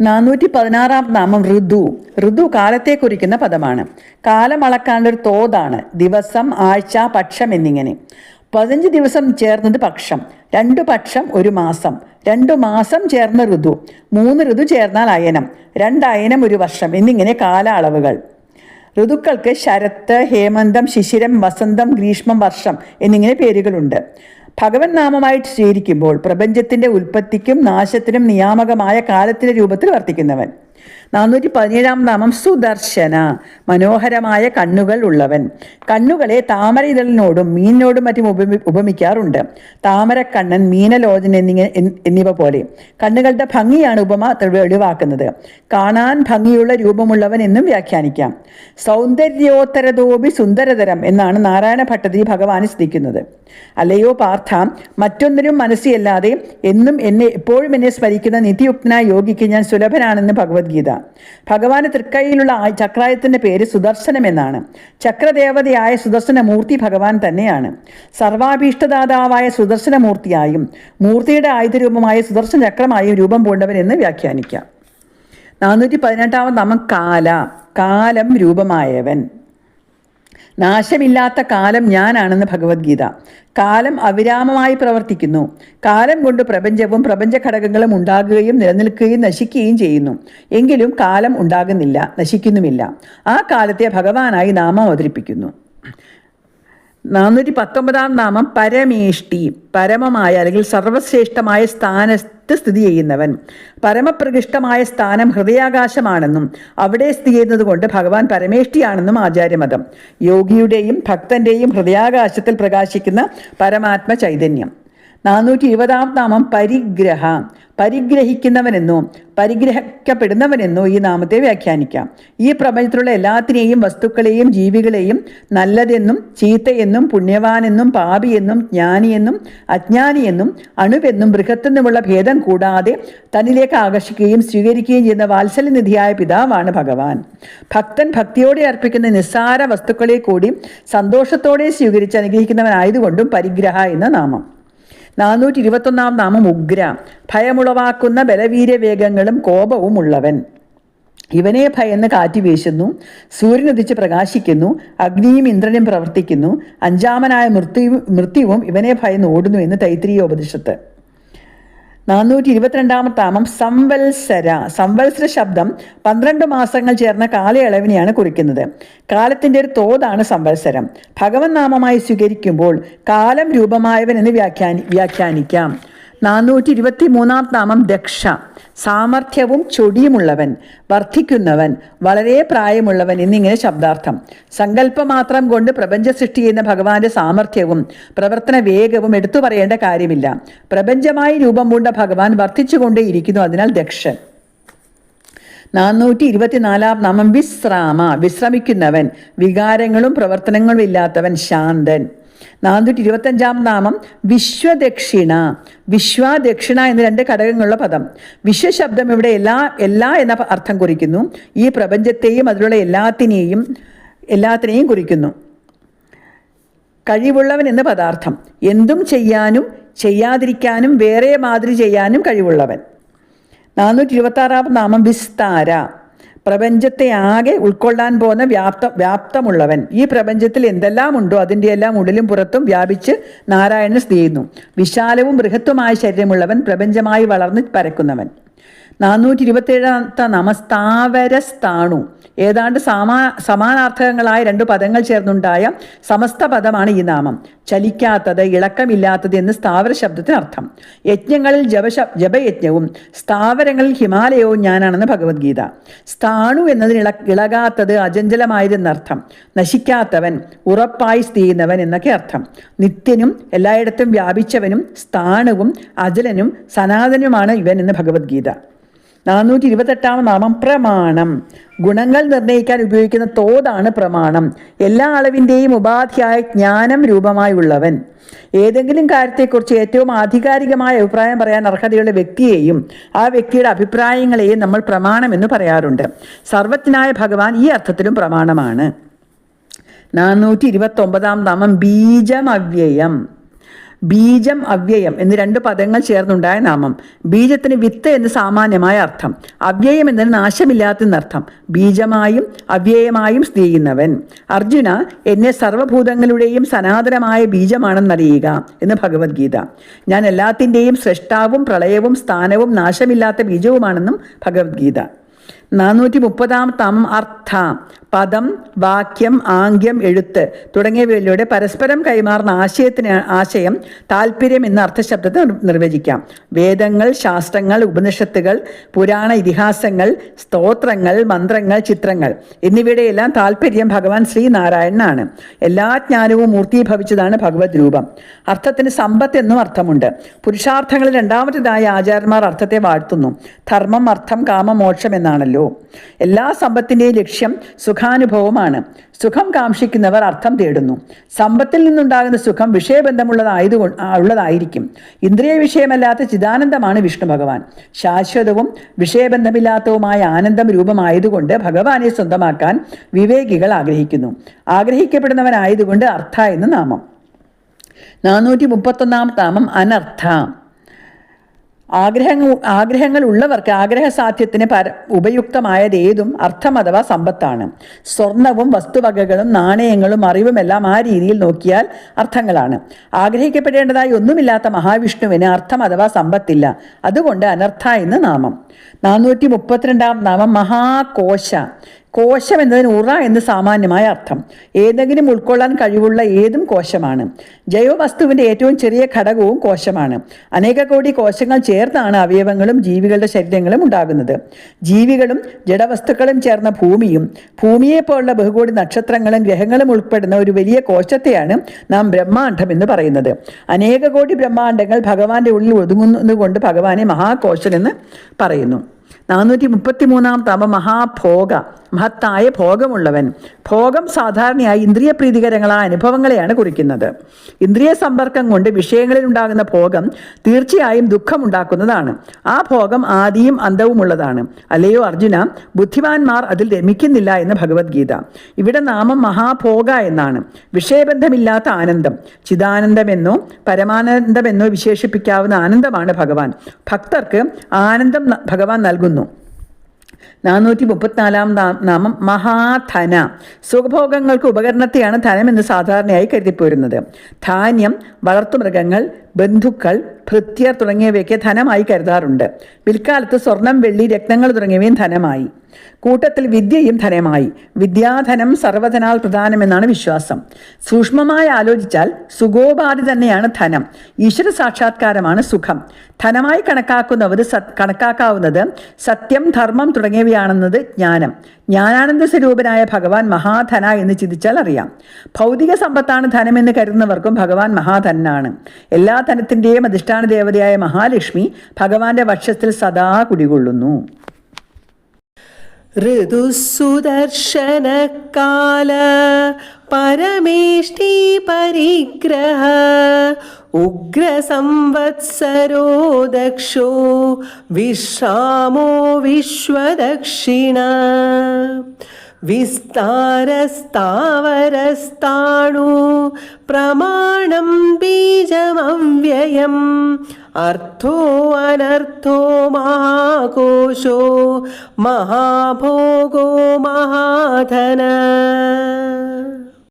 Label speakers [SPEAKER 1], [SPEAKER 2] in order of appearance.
[SPEAKER 1] നാനൂറ്റി പതിനാറാം നാമം ഋതു. ഋതു കാലത്തെ കുറിക്കുന്ന പദമാണ്. കാലം അളക്കാനുള്ള ഒരു തോതാണ്. ദിവസം ആഴ്ച പക്ഷം എന്നിങ്ങനെ. പതിനഞ്ച് ദിവസം ചേർന്നത് പക്ഷം. രണ്ടു പക്ഷം ഒരു മാസം. രണ്ടു മാസം ചേർന്ന ഋതു. മൂന്ന് ഋതു ചേർന്നാൽ അയനം. രണ്ട് അയനം ഒരു വർഷം. എന്നിങ്ങനെ കാല അളവുകൾ ഋതുക്കൾക്ക് ശരത്ത് ഹേമന്തം ശിശിരം വസന്തം ഗ്രീഷ്മം വർഷം എന്നിങ്ങനെ പേരുകളുണ്ട്. ഭഗവൻ നാമമായിട്ട് സ്വീകരിക്കുമ്പോൾ പ്രപഞ്ചത്തിന്റെ ഉൽപ്പത്തിക്കും നാശത്തിനും നിയാമകമായ കാലത്തിന്റെ രൂപത്തിൽ വർത്തിക്കുന്നവൻ. നാനൂറ്റി പതിനേഴാം നാമം സുദർശന. മനോഹരമായ കണ്ണുകൾ ഉള്ളവൻ. കണ്ണുകളെ താമര ഇതളിനോടും മീനിനോടും മറ്റും ഉപമി ഉപമിക്കാറുണ്ട്. താമരക്കണ്ണൻ മീനലോചൻ എന്നിങ്ങ എൻ- എന്നിവ പോലെ. കണ്ണുകളുടെ ഭംഗിയാണ് ഉപമ വെളിവാക്കുന്നത്. കാണാൻ ഭംഗിയുള്ള രൂപമുള്ളവൻ എന്നും വ്യാഖ്യാനിക്കാം. സൗന്ദര്യോത്തരതോപി സുന്ദരതരം എന്നാണ് നാരായണ ഭട്ടതിരി ഭഗവാനെ സ്ഥിതിക്കുന്നത് അല്ലയോ പാർത്ഥ മറ്റൊന്നിനും മനസ്സിയല്ലാതെ എന്നും എന്നെ എപ്പോഴും എന്നെ സ്മരിക്കുന്ന നിത്യയുക്തനായ യോഗിക്ക് ഞാൻ സുലഭനാണെന്ന് ഭഗവത്ഗീത. ഭഗവാന് തൃക്കൈയിലുള്ള ആ ചക്രായത്തിന്റെ പേര് സുദർശനം എന്നാണ് ചക്രദേവതയായ സുദർശനമൂർത്തി ഭഗവാൻ തന്നെയാണ്. സർവാഭീഷ്ടദാതാവായ സുദർശനമൂർത്തിയായും മൂർത്തിയുടെ ആയുധരൂപമായ സുദർശന ചക്രമായും രൂപം പൂണ്ടവൻ എന്ന് വ്യാഖ്യാനിക്കാം. നാനൂറ്റി പതിനെട്ടാമത് നാമം കാല. കാലം രൂപമായവൻ. നാശമില്ലാത്ത കാലം ഞാനാണെന്ന് ഭഗവത്ഗീത. കാലം അവിരാമമായി പ്രവർത്തിക്കുന്നു. കാലം കൊണ്ട് പ്രപഞ്ചവും പ്രപഞ്ച ഘടകങ്ങളും ഉണ്ടാകുകയും നിലനിൽക്കുകയും നശിക്കുകയും ചെയ്യുന്നു. എങ്കിലും കാലം ഉണ്ടാകുന്നില്ല നശിക്കുന്നുമില്ല. ആ കാലത്തെ ഭഗവാനായി നാമം അവതരിപ്പിക്കുന്നു. നാനൂറ്റി പത്തൊമ്പതാം നാമം പരമേഷ്ടി പരമമായ അല്ലെങ്കിൽ സർവശ്രേഷ്ഠമായ സ്ഥാനത്ത് സ്ഥിതി ചെയ്യുന്നവൻ. പരമപ്രകൃഷ്ടമായ സ്ഥാനം ഹൃദയാകാശമാണെന്നും അവിടെ സ്ഥിതി ചെയ്യുന്നത് കൊണ്ട് ഭഗവാൻ പരമേഷ്ടിയാണെന്നും ആചാര്യമതം. യോഗിയുടെയും ഭക്തന്റെയും ഹൃദയാകാശത്തിൽ പ്രകാശിക്കുന്ന പരമാത്മ ചൈതന്യം നാനൂറ്റി ഇരുപതാം നാമം പരിഗ്രഹ. പരിഗ്രഹിക്കുന്നവനെന്നോ പരിഗ്രഹിക്കപ്പെടുന്നവനെന്നോ ഈ നാമത്തെ വ്യാഖ്യാനിക്കാം. ഈ പ്രപഞ്ചത്തിലുള്ള എല്ലാത്തിനെയും വസ്തുക്കളെയും ജീവികളെയും നല്ലതെന്നും ചീത്തയെന്നും പുണ്യവാനെന്നും പാപിയെന്നും ജ്ഞാനിയെന്നും അജ്ഞാനിയെന്നും അണുവെന്നും ബൃഹത്തെന്നുമുള്ള ഭേദം കൂടാതെ തന്നിലേക്ക് ആകർഷിക്കുകയും സ്വീകരിക്കുകയും ചെയ്യുന്ന വാത്സല്യനിധിയായ പിതാവാണ് ഭഗവാൻ. ഭക്തൻ ഭക്തിയോടെ അർപ്പിക്കുന്ന നിസ്സാര വസ്തുക്കളെ കൂടി സന്തോഷത്തോടെ സ്വീകരിച്ച് അനുഗ്രഹിക്കുന്നവനായതുകൊണ്ടും പരിഗ്രഹ എന്ന നാമം. നാനൂറ്റി ഇരുപത്തൊന്നാം നാമം ഉഗ്ര. ഭയമുളവാക്കുന്ന ബലവീര്യവേഗങ്ങളും കോപവും ഉള്ളവൻ ഇവനെ ഭയന്ന് കാറ്റ് വീശുന്നു സൂര്യൻ ഉദിച്ച് പ്രകാശിക്കുന്നു അഗ്നിയും ഇന്ദ്രനും പ്രവർത്തിക്കുന്നു. അഞ്ചാമനായ മൃത്യു മൃത്യുവും ഇവനെ ഭയന്ന് ഓടുന്നു എന്ന് തൈത്രീയ ഉപനിഷത്ത് നാനൂറ്റി നാമം സംവത്സര സംവത്സര ശബ്ദം പന്ത്രണ്ട് മാസങ്ങൾ ചേർന്ന കാലയളവിനെയാണ് കുറിക്കുന്നത്. കാലത്തിന്റെ ഒരു തോതാണ് സംവത്സരം. ഭഗവൻ നാമമായി സ്വീകരിക്കുമ്പോൾ കാലം രൂപമായവൻ എന്ന് വ്യാഖ്യാനി വ്യാഖ്യാനിക്കാം. നാനൂറ്റി ഇരുപത്തി മൂന്നാം നാമം ദക്ഷ സാമർഥ്യവും ചൊടിയുമുള്ളവൻ വർദ്ധിക്കുന്നവൻ വളരെ പ്രായമുള്ളവൻ എന്നിങ്ങനെ ശബ്ദാർത്ഥം. സങ്കല്പം മാത്രം കൊണ്ട് പ്രപഞ്ച സൃഷ്ടി ചെയ്യുന്ന ഭഗവാന്റെ സാമർഥ്യവും പ്രവർത്തന വേഗവും എടുത്തു പറയേണ്ട കാര്യമില്ല. പ്രപഞ്ചമായി രൂപം പൂണ്ട ഭഗവാൻ വർദ്ധിച്ചുകൊണ്ടേയിരിക്കുന്നു അതിനാൽ ദക്ഷൻ നാനൂറ്റി ഇരുപത്തിനാലാം നാമം വിശ്രാമ വിശ്രമിക്കുന്നവൻ വികാരങ്ങളും പ്രവർത്തനങ്ങളും ഇല്ലാത്തവൻ ശാന്തൻ. നാനൂറ്റി ഇരുപത്തഞ്ചാം നാമം വിശ്വദക്ഷിണ. വിശ്വദക്ഷിണ എന്ന രണ്ട് ഘടകങ്ങളുള്ള പദം. വിശ്വശബ്ദം ഇവിടെ എല്ലാ എല്ലാ എന്ന അർത്ഥം കുറിക്കുന്നു. ഈ പ്രപഞ്ചത്തെയും അതിലുള്ള എല്ലാത്തിനെയും എല്ലാത്തിനെയും കുറിക്കുന്നു. കഴിവുള്ളവൻ എന്ന പദാർത്ഥം. എന്തും ചെയ്യാനും ചെയ്യാതിരിക്കാനും വേറെ മാതിരി ചെയ്യാനും കഴിവുള്ളവൻ. നാനൂറ്റി ഇരുപത്തി ആറാം നാമം വിസ്താര. പ്രപഞ്ചത്തെ ആകെ ഉൾക്കൊള്ളാൻ പോകുന്ന വ്യാപ്ത വ്യാപ്തമുള്ളവൻ. ഈ പ്രപഞ്ചത്തിൽ എന്തെല്ലാം ഉണ്ടോ അതിന്റെ എല്ലാം ഉള്ളിലും പുറത്തും വ്യാപിച്ച് നാരായണൻ സ്ഥിതി ചെയ്യുന്നു വിശാലവും ബൃഹത്വമായ ശരീരമുള്ളവൻ പ്രപഞ്ചമായി വളർന്ന് പരക്കുന്നവൻ. നാനൂറ്റി ഇരുപത്തേഴാമത്തെ നമസ്താവരസ്ഥാണു. ഏതാണ്ട് സമാ സമാനാർത്ഥകങ്ങളായ രണ്ട് പദങ്ങൾ ചേർന്നുണ്ടായ സമസ്ത പദമാണ് ഈ നാമം. ചലിക്കാത്തത് ഇളക്കമില്ലാത്തത് എന്ന് സ്ഥാവര ശബ്ദത്തിന് അർത്ഥം. യജ്ഞങ്ങളിൽ ജപശ ജപയജ്ഞവും സ്ഥാവരങ്ങളിൽ ഹിമാലയവും ഞാനാണെന്ന് ഭഗവത്ഗീത. സ്ഥാണു എന്നതിന് ഇള ഇളകാത്തത് അചഞ്ചലമായതെന്നർത്ഥം. നശിക്കാത്തവൻ ഉറപ്പായി സ്ഥിതി ചെയ്യുന്നവൻ എന്നൊക്കെ അർത്ഥം. നിത്യനും എല്ലായിടത്തും വ്യാപിച്ചവനും സ്ഥാണുവും അജലനും സനാതനുമാണ് ഇവൻ എന്ന് ഭഗവത്ഗീത. നാനൂറ്റി ഇരുപത്തെട്ടാം നാമം പ്രമാണം. ഗുണങ്ങൾ നിർണയിക്കാൻ ഉപയോഗിക്കുന്ന തോതാണ് പ്രമാണം. എല്ലാ അളവിന്റെയും ഉപാധിയായ ജ്ഞാനം രൂപമായുള്ളവൻ ഏതെങ്കിലും കാര്യത്തെക്കുറിച്ച് ഏറ്റവും ആധികാരികമായ അഭിപ്രായം പറയാൻ അർഹതയുള്ള വ്യക്തിയെയും ആ വ്യക്തിയുടെ അഭിപ്രായങ്ങളെയും നമ്മൾ പ്രമാണം എന്ന് പറയാറുണ്ട്. സർവജ്ഞനായ ഭഗവാൻ ഈ അർത്ഥത്തിലും പ്രമാണമാണ്. നാനൂറ്റി ഇരുപത്തി ഒമ്പതാം നാമം ബീജമവ്യയം. ബീജം അവ്യയം എന്ന് രണ്ട് പദങ്ങൾ ചേർന്നുണ്ടായ നാമം. ബീജത്തിന് വിത്ത് എന്ന് സാമാന്യമായ അർത്ഥം. അവ്യയം എന്നതിന് നാശമില്ലാത്തെന്നർത്ഥം ബീജമായും അവ്യയമായും സ്ഥിതി അർജുന എന്നെ സർവഭൂതങ്ങളുടെയും സനാതനമായ ബീജമാണെന്നറിയുക എന്ന് ഭഗവത്ഗീത. ഞാൻ എല്ലാത്തിന്റെയും സൃഷ്ടാവും പ്രളയവും സ്ഥാനവും നാശമില്ലാത്ത ബീജവുമാണെന്നും ഭഗവത്ഗീത. നാനൂറ്റി മുപ്പതാം തം അർത്ഥ. പദം വാക്യം ആംഗ്യം എഴുത്ത് തുടങ്ങിയവയിലൂടെ പരസ്പരം കൈമാറുന്ന ആശയത്തിന് ആശയം താല്പര്യം എന്ന അർത്ഥശബ്ദത്തെ നിർവചിക്കാം. വേദങ്ങൾ ശാസ്ത്രങ്ങൾ ഉപനിഷത്തുകൾ പുരാണ ഇതിഹാസങ്ങൾ സ്തോത്രങ്ങൾ മന്ത്രങ്ങൾ ചിത്രങ്ങൾ എന്നിവയുടെയെല്ലാം താല്പര്യം ഭഗവാൻ ശ്രീനാരായണനാണ് എല്ലാ ജ്ഞാനവും മൂർത്തീഭവിച്ചതാണ് ഭഗവത് രൂപം. അർത്ഥത്തിന് സമ്പത്ത് എന്നും അർത്ഥമുണ്ട്. പുരുഷാർത്ഥങ്ങളിൽ രണ്ടാമത്തേതായ ആചാര്യന്മാർ അർത്ഥത്തെ വാഴ്ത്തുന്നു. ധർമ്മം അർത്ഥം കാമം മോക്ഷം എന്നാണല്ലോ. എല്ലാ സമ്പത്തിന്റെയും ലക്ഷ്യം സുഖാനുഭവമാണ്. സുഖം കാക്ഷിക്കുന്നവർ അർത്ഥം തേടുന്നു. സമ്പത്തിൽ നിന്നുണ്ടാകുന്ന സുഖം വിഷയബന്ധമുള്ളതായതുകൊണ്ട് ഉള്ളതായിരിക്കും. ഇന്ദ്രിയ വിഷയമല്ലാത്ത ചിദാനന്ദമാണ് വിഷ്ണു ഭഗവാൻ. ശാശ്വതവും വിഷയബന്ധമില്ലാത്തവുമായ ആനന്ദം രൂപമായതുകൊണ്ട് ഭഗവാനെ സ്വന്തമാക്കാൻ വിവേകികൾ ആഗ്രഹിക്കുന്നു. ആഗ്രഹിക്കപ്പെടുന്നവനായതുകൊണ്ട് അർത്ഥ എന്ന് നാമം. നാനൂറ്റി മുപ്പത്തൊന്നാം നാമം അനർത്ഥ. ആഗ്രഹങ്ങൾ ആഗ്രഹങ്ങൾ ഉള്ളവർക്ക് ആഗ്രഹസാധ്യത്തിന് പര ഉപയുക്തമായത് ഏതും അർത്ഥം അഥവാ സമ്പത്താണ്. സ്വർണവും വസ്തുവകകളും നാണയങ്ങളും അറിവുമെല്ലാം ആ രീതിയിൽ നോക്കിയാൽ അർത്ഥങ്ങളാണ്. ആഗ്രഹിക്കപ്പെടേണ്ടതായി ഒന്നുമില്ലാത്ത മഹാവിഷ്ണുവിന് അർത്ഥം അഥവാ സമ്പത്തില്ല. അതുകൊണ്ട് അനർത്ഥ എന്ന് നാമം. നാനൂറ്റി മുപ്പത്തിരണ്ടാം നാമം മഹാകോശ. കോശം എന്നതിന് ഉറ എന്ന് സാമാന്യമായ അർത്ഥം. ഏതെങ്കിലും ഉൾക്കൊള്ളാൻ കഴിവുള്ള ഏതും കോശമാണ്. ജൈവവസ്തുവിന്റെ ഏറ്റവും ചെറിയ ഘടകവും കോശമാണ്. അനേക കോടി കോശങ്ങൾ ചേർന്നാണ് അവയവങ്ങളും ജീവികളുടെ ശരീരങ്ങളും ഉണ്ടാകുന്നത്. ജീവികളും ജഡവസ്തുക്കളും ചേർന്ന ഭൂമിയും ഭൂമിയെപ്പോലുള്ള ബഹുകോടി നക്ഷത്രങ്ങളും ഗ്രഹങ്ങളും ഉൾപ്പെടുന്ന ഒരു വലിയ കോശത്തെയാണ് നാം ബ്രഹ്മാണ്ഡം എന്ന് പറയുന്നത്. അനേക കോടി ബ്രഹ്മാണ്ഡങ്ങൾ ഭഗവാന്റെ ഉള്ളിൽ ഒതുങ്ങുന്നതുകൊണ്ട് ഭഗവാനെ മഹാകോശൻ എന്ന് പറയുന്നു. നാനൂറ്റി മുപ്പത്തി മൂന്നാം തമ മഹാഭോഗ മഹത്തായ ഭോഗമുള്ളവൻ. ഭോഗം സാധാരണയായി ഇന്ദ്രിയ പ്രീതികരങ്ങളായ അനുഭവങ്ങളെയാണ് കുറിക്കുന്നത്. ഇന്ദ്രിയ സമ്പർക്കം കൊണ്ട് വിഷയങ്ങളിൽ ഉണ്ടാകുന്ന ഭോഗം തീർച്ചയായും ദുഃഖമുണ്ടാക്കുന്നതാണ്. ആ ഭോഗം ആദിയും അന്തവുമുള്ളതാണ്. അല്ലയോ അർജുന ബുദ്ധിമാന്മാർ അതിൽ രമിക്കുന്നില്ല എന്ന് ഭഗവത്ഗീത. ഇവിടെ നാമം മഹാഭോഗ എന്നാണ്. വിഷയബന്ധമില്ലാത്ത ആനന്ദം. ചിദാനന്ദമെന്നോ പരമാനന്ദമെന്നോ വിശേഷിപ്പിക്കാവുന്ന ആനന്ദമാണ് ഭഗവാൻ. ഭക്തർക്ക് ആനന്ദം ഭഗവാൻ നൽകുന്നു. നാനൂറ്റി മുപ്പത്തിനാലാം നാമം മഹാധന. സുഖഭോഗങ്ങൾക്ക് ഉപകരണത്തെയാണ് ധനം എന്ന് സാധാരണയായി കരുതിപ്പോരുന്നത്. ധാന്യം വളർത്തുമൃഗങ്ങൾ ബന്ധുക്കൾ ഭൃത്യർ തുടങ്ങിയവയൊക്കെ ധനമായി കരുതാറുണ്ട്. പിൽക്കാലത്ത് സ്വർണം വെള്ളി രക്തങ്ങൾ തുടങ്ങിയവയും ധനമായി. കൂട്ടത്തിൽ വിദ്യയും ധനമായി. വിദ്യാധനം സർവധനാൽ പ്രധാനമെന്നാണ് വിശ്വാസം. സൂക്ഷ്മമായി ആലോചിച്ചാൽ സുഖോപാധി തന്നെയാണ് ധനം. ഈശ്വര സാക്ഷാത്കാരമാണ് സുഖം. ധനമായി കണക്കാക്കുന്നവർ സത് കണക്കാക്കാവുന്നത് സത്യം ധർമ്മം തുടങ്ങിയവയാണെന്നത് ജ്ഞാനം. ജ്ഞാനാനന്ദ സ്വരൂപനായ ഭഗവാൻ മഹാധന എന്ന് ചിന്തിച്ചാൽ അറിയാം. ഭൗതിക സമ്പത്താണ് ധനമെന്ന് കരുതുന്നവർക്കും ഭഗവാൻ മഹാധനാണ്. എല്ലാ ധനത്തിന്റെയും അധിഷ്ഠാന ദേവതയായ മഹാലക്ഷ്മി ഭഗവാന്റെ വക്ഷത്തിൽ സദാ കുടികൊള്ളുന്നു.
[SPEAKER 2] ऋतुसुदर्शनकाल परमेष्टि परिग्रह उग्रसंवत्सरो दक्षो विश्रामो विश्वदक्षिणा വിസ്താരസ്ഥാവരസ്ഥാണു. പ്രമാണം ബീജമവ്യയം. അർത്ഥോ അനർത്ഥോ മഹാകോശോ. മഹാഭോഗോ മഹാധന.